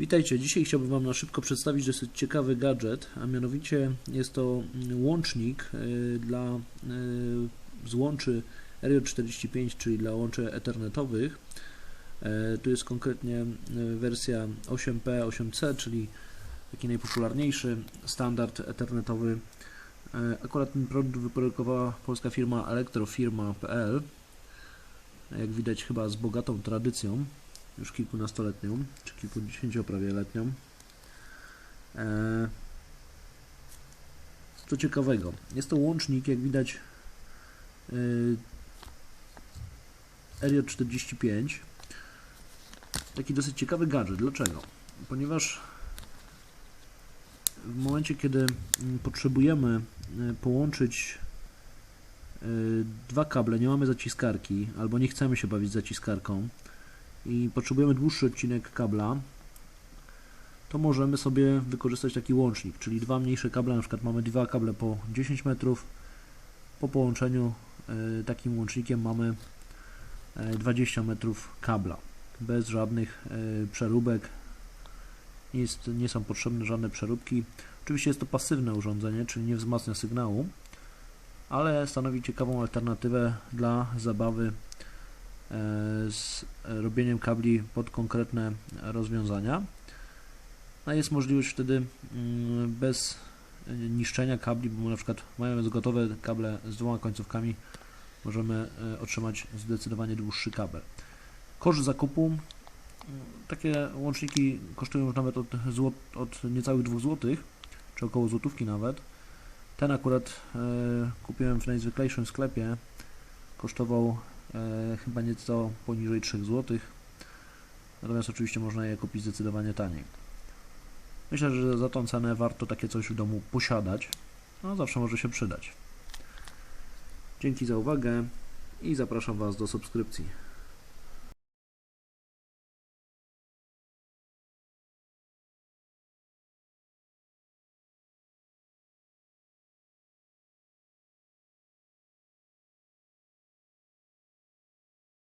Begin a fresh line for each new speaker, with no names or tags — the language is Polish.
Witajcie, dzisiaj chciałbym Wam na szybko przedstawić dosyć ciekawy gadżet, a mianowicie jest to mm, łącznik y, dla y, złączy RJ45, czyli dla łączy ethernetowych. E, Tu jest konkretnie wersja 8P, 8C, czyli taki najpopularniejszy standard ethernetowy. E, Akurat ten produkt wyprodukowała polska firma elektrofirma.pl. Jak widać chyba z bogatą tradycją już kilkunastoletnią, czy kilkudziesięcio prawie letnią. E, Co ciekawego, jest to łącznik, jak widać, y, RJ45. Taki dosyć ciekawy gadżet. Dlaczego? Ponieważ w momencie, kiedy mm, potrzebujemy y, połączyć dwa kable, nie mamy zaciskarki, albo nie chcemy się bawić zaciskarką, i potrzebujemy dłuższy odcinek kabla, to możemy sobie wykorzystać taki łącznik, czyli dwa mniejsze kable, na przykład mamy dwa kable po 10 metrów, po połączeniu y, takim łącznikiem mamy y, 20 metrów kabla, bez żadnych y, przeróbek, jest, nie są potrzebne żadne przeróbki. Oczywiście jest to pasywne urządzenie, czyli nie wzmacnia sygnału, ale stanowi ciekawą alternatywę dla zabawy z robieniem kabli pod konkretne rozwiązania. A jest możliwość wtedy mm, bez niszczenia kabli, bo na przykład mając gotowe kable z dwoma końcówkami możemy e, otrzymać zdecydowanie dłuższy kabel. Koszt zakupu mm, takie łączniki kosztują już nawet od, złot, od niecałych 2 zł, czy około złotówki nawet. Ten akurat e, kupiłem w najzwyklejszym sklepie. Kosztował e, chyba nieco poniżej 3 zł. Natomiast oczywiście można je kupić zdecydowanie taniej. Myślę, że za tą cenę warto takie coś w domu posiadać. No, zawsze może się przydać. Dzięki za uwagę i zapraszam Was do subskrypcji.